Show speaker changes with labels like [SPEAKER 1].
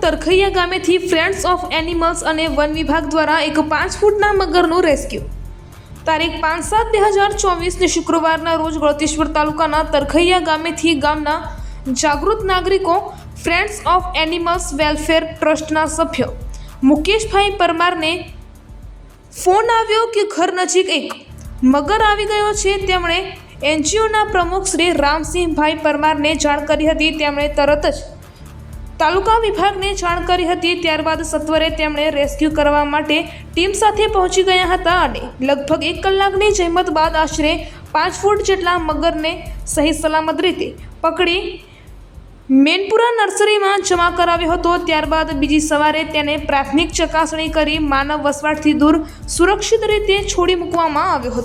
[SPEAKER 1] તરખૈયા ગામેથી friends of animals અને વન વિભાગ દ્વારા એક પાંચ ફૂટના મગરનું રેસ્ક્યુ તારીખ પાંચ સાત બે હજાર ચોવીસને શુક્રવારના રોજ ગળતેશ્વર તાલુકાના તરખૈયા ગામેથી ગામના જાગૃત નાગરિકો ફ્રેન્ડ્સ ઓફ એનિમલ્સ વેલફેર ટ્રસ્ટના સભ્ય મુકેશભાઈ પરમારને ફોન આવ્યો કે ઘર નજીક એક મગર આવી ગયો છે. તેમણે એનજીઓના પ્રમુખ શ્રી રામસિંહભાઈ પરમારને જાણ કરી હતી. તેમણે તરત જ તાલુકા વિભાગને જાણ કરી હતી, ત્યારબાદ સત્વરે તેમણે રેસ્ક્યુ કરવા માટે ટીમ સાથે પહોંચી ગયા હતા અને લગભગ એક કલાકની જહેમત બાદ આશરે પાંચ ફૂટ જેટલા મગરને સહી સલામત રીતે પકડી મેનપુરા નર્સરીમાં જમા કરાવ્યો હતો. ત્યારબાદ બીજી સવારે તેને પ્રાથમિક ચકાસણી કરી માનવ વસવાટથી દૂર સુરક્ષિત રીતે છોડી મૂકવામાં આવ્યો હતો.